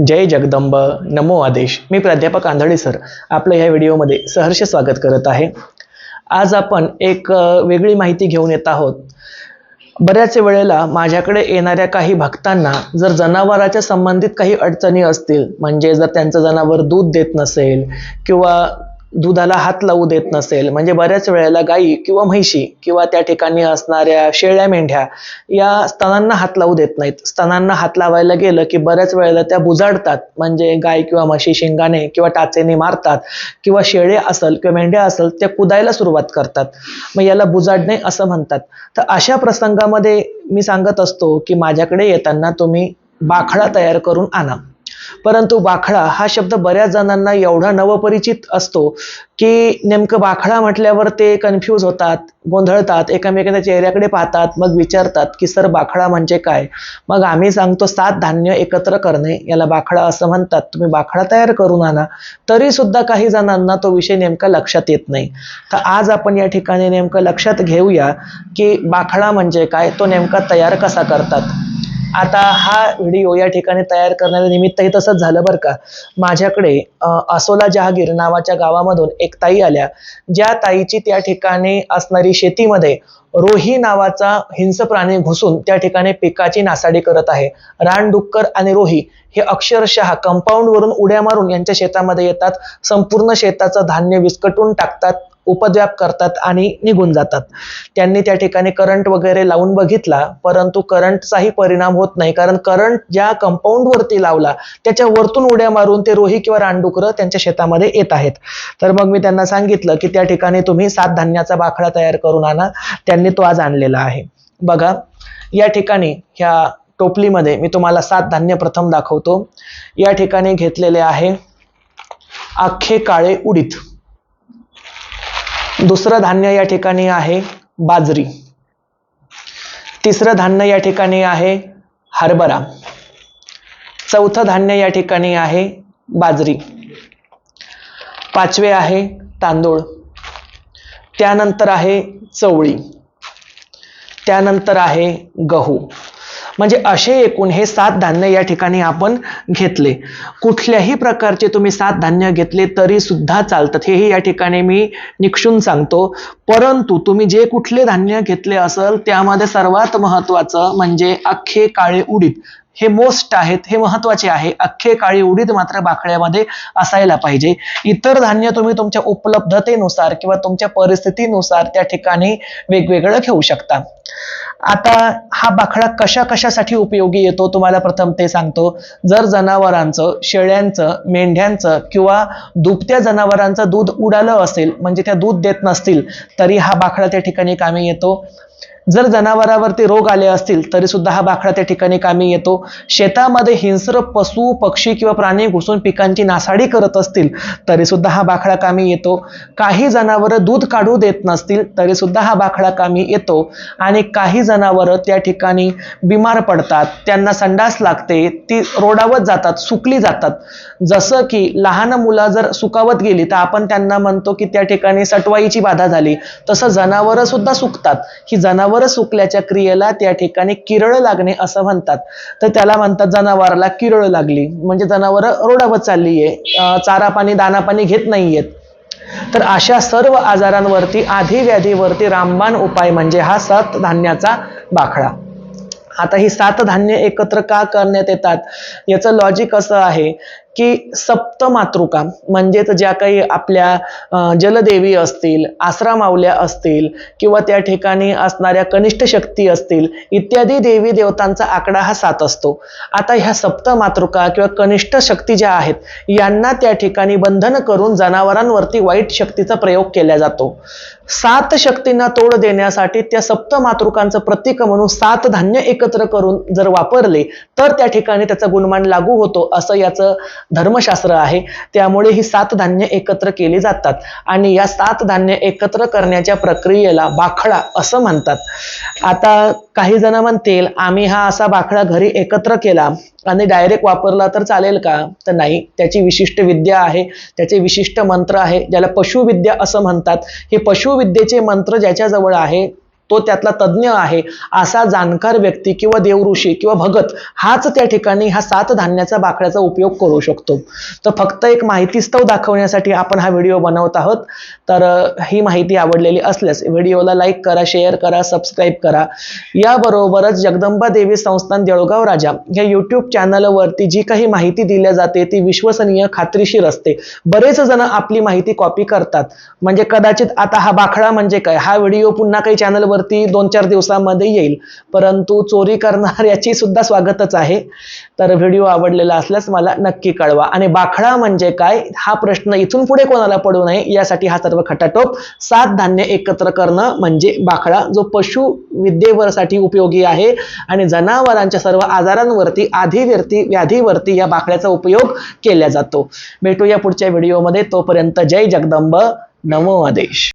जय जगदंब. नमो आदेश. मी प्राध्यापक आंधळे सर. आपलं ह्या व्हिडिओमध्ये सहर्ष स्वागत करत आहे. आज आपण एक वेगळी माहिती घेऊन येत आहोत. बऱ्याच वेळेला माझ्याकडे येणाऱ्या काही भक्तांना जर जनावराच्या संबंधित काही अडचणी असतील म्हणजे जर त्यांचं जनावर दूध देत नसेल किंवा दुधाला हात लावू देत नसेल. म्हणजे बऱ्याच वेळेला गायी किंवा म्हैशी किंवा त्या ठिकाणी असणाऱ्या शेळ्या मेंढ्या या स्तनांना हात लावू देत नाहीत. स्तनांना हात लावायला गेलं की बऱ्याच वेळेला त्या बुजाडतात. म्हणजे गाय किंवा म्हशी शिंगाने किंवा टाचेने मारतात किंवा शेळे असेल किंवा मेंढ्या असेल त्या कुदायला सुरुवात करतात. मग याला बुजाडणे असं म्हणतात. तर अशा प्रसंगामध्ये मी सांगत असतो की माझ्याकडे येताना तुम्ही बाखडा तयार करून आणा. परंतु बाखडा हा शब्द बऱ्याच जणांना एवढा नवपरिचित असतो की नेमकं बाखडा म्हटल्यावर ते कन्फ्यूज होतात गोंधळतात एकामेकांच्या चेहऱ्याकडे पाहतात मग विचारतात की सर बाखडा म्हणजे काय? मग आम्ही सांगतो सात धान्य एकत्र करणे. याला बाखडा असं म्हणतात. तुम्ही बाखडा तयार करून आणा. तरी सुद्धा काही जणांना तो विषय नेमका लक्षात येत नाही. तर आज आपण या ठिकाणी नेमकं लक्षात घेऊया की बाखडा म्हणजे काय तो नेमका तयार कसा करतात. आता हा व्हिडिओ या ठिकाणी तयार करण्याचं निमित्तही तसंच झालं बरं का. माझ्याकडे आसोला असोला जहागीर नावाच्या गावामधून एक ताई आल्या. ज्या ताईची त्या ठिकाणी असणारी शेतीमध्ये रोही नावाचा हिंस प्राणी घुसून त्या ठिकाणी पिकाची नासाडी करत आहे. रानडुक्कर आणि रोही हे अक्षरशः कंपाऊंडवरून उड्या मारून यांच्या शेतामध्ये येतात. संपूर्ण शेताचं धान्य विस्कटून टाकतात. उपद्व्याप करतात आणि निघून जातात. त्यांनी त्या ठिकाणी करंट वगैरे लावून बघितला परंतु करंटचाही परिणाम होत नाही. कारण करंट ज्या कंपाऊंड वरती लावला त्याच्या वरतून उड्या मारून ते रोही किंवा रानडुकरं त्यांच्या शेतामध्ये येत आहेत. तर मग मी त्यांना सांगितलं की त्या ठिकाणी तुम्ही सात धान्याचा बाखडा तयार करून आणा. त्यांनी तो आज आणलेला आहे. बघा या ठिकाणी ह्या टोपलीमध्ये मी तुम्हाला सात धान्य प्रथम दाखवतो. या ठिकाणी घेतलेले आहे अख्खे काळे उडीद. दुसरं धान्य या ठिकाणी आहे बाजरी. तिसरं धान्य या ठिकाणी आहे हरभरा. चौथं धान्य या ठिकाणी आहे बाजरी. पाचवे आहे तांदूळ. त्यानंतर आहे चवळी. त्यानंतर आहे गहू. म्हणजे असे एकूण हे सात धान्य या ठिकाणी आपण घेतले. कुठल्याही प्रकारचे तुम्ही सात धान्य घेतले तरी सुद्धा चालतात. हेही या ठिकाणी मी निक्षून सांगतो. परंतु तुम्ही जे कुठले धान्य घेतले असेल त्यामध्ये सर्वात महत्वाचं म्हणजे अख्खे काळे उडीद. हे मोस्ट आहेत हे महत्त्वाचे आहे. अख्खे काळी उडीद मात्र बाकड्यामध्ये असायला पाहिजे. इतर धान्य तुम्ही तुमच्या उपलब्धतेनुसार किंवा तुमच्या परिस्थितीनुसार त्या ठिकाणी वेगवेगळं घेऊ शकता. आता हा बाखडा कशा कशासाठी उपयोगी येतो? तुम्हाला प्रथम ते सांगतो. जर जनावरांचं शेळ्यांचं मेंढ्यांचं किंवा दुभत्या जनावरांचं दूध उडालं असेल म्हणजे त्या दूध देत नसतील तरी हा बाखडा त्या ठिकाणी कामी येतो. जर जनावरावरती रोग आले असतील तरी सुद्धा हा बाखडा त्या ठिकाणी कामी येतो. शेतामध्ये हिंस्र पशु पक्षी किंवा प्राणी घुसून पिकांची नासाडी करत असतील तरी सुद्धा हा बाखडा कामी येतो. काही जनावरं दूध काढू देत नसतील तरी सुद्धा हा बाखडा कामी येतो. आणि काही जनावरं त्या ठिकाणी बिमार पडतात त्यांना संडास लागते ती रोडावत जातात सुकली जातात. जसं की लहान मुलं जर सुकावत गेली तर आपण त्यांना म्हणतो की त्या ठिकाणी सटवाईची बाधा झाली. तसं जनावरं सुद्धा सुकतात. ही जनावर सुकल्याच्या क्रियेला त्या ठिकाणी किरळ लागणे असं म्हणतात. तर त्याला म्हणतात जनावराला किरळ लागली. म्हणजे जनावर रोडावत चालली आहे चारा पाणी दाना पाणी घेत नाहीयेत. तर अशा सर्व आजारांवरती आधी व्याधीवरती रामबाण उपाय म्हणजे हा सात धान्याचा बाखडा आता ही सात धान्य एकत्र का करण्यात येतात? याचं लॉजिक असं आहे की सप्त मातृका म्हणजेच ज्या काही आपल्या जलदेवी असतील आसरा मावल्या असतील किंवा त्या ठिकाणी असणाऱ्या कनिष्ठ शक्ती असतील इत्यादी देवी देवतांचा आकडा हा सात असतो. आता ह्या सप्त मातृका किंवा कनिष्ठ शक्ती ज्या आहेत यांना त्या ठिकाणी बंधन करून जनावरांवरती वाईट शक्तीचा प्रयोग केला जातो. सात शक्तींना तोड देण्यासाठी त्या सप्त मातृकांचं प्रतीक म्हणून सात धान्य एकत्र करून जर वापरले तर त्या ठिकाणी त्याचा गुणमान लागू होतो असं याचं धर्मशास्त्र आहे. त्यामुळे ही सात धान्य एकत्र केली जातात. आणि या सात धान्य एकत्र करण्याच्या प्रक्रियेला बाखडा असं म्हणतात. आता काही जण म्हणतील आम्ही हा असा बाखडा घरी एकत्र केला आणि डायरेक्ट वापरला तर चालेल का? तर नाही. त्याची विशिष्ट विद्या आहे त्याचे विशिष्ट मंत्र आहे ज्याला पशुविद्या असं म्हणतात. हे वायुविद्येचे मंत्र ज्याच्याजवळ आहे? तो त्यातला तज्ज्ञ आहे. असा जाणकार व्यक्ती किंवा देवऋषी किंवा भगत हाच त्या ठिकाणी हा सात धान्याचा बाकड्याचा उपयोग करू शकतो. तर फक्त एक माहितीस्तव दाखवण्यासाठी आपण हा व्हिडिओ बनवत आहोत. तर ही माहिती आवडलेली असल्यास व्हिडिओला लाईक करा शेअर करा सबस्क्राईब करा. याबरोबरच जगदंबा देवी संस्थान देऊळगाव राजा या यूट्यूब चॅनलवरती जी काही माहिती दिल्या जाते ती विश्वसनीय खात्रीशीर असते. बरेच जण आपली माहिती कॉपी करतात. म्हणजे कदाचित आता हा बाखडा म्हणजे काय? हा व्हिडिओ पुन्हा काही चॅनलवरती दोन चार दिवसामध्ये येईल. परंतु चोरी करणार सुद्धा स्वागतच आहे. तर व्हिडिओ आवडलेला असल्यास मला नक्की कळवा. आणि बाखडा म्हणजे काय? हा प्रश्न इथून पुढे कोणाला पडू नये यासाठी हा सर्व खटाटोप. सात धान्य एकत्र करणं म्हणजे बाखडा जो पशु विद्येवरसाठी उपयोगी आहे. आणि जनावरांच्या सर्व आजारांवरती आधीवरती व्याधीवरती या बाकड्याचा उपयोग केला जातो. भेटूया पुढच्या व्हिडिओमध्ये तोपर्यंत जय जगदंब. नमो आदेश.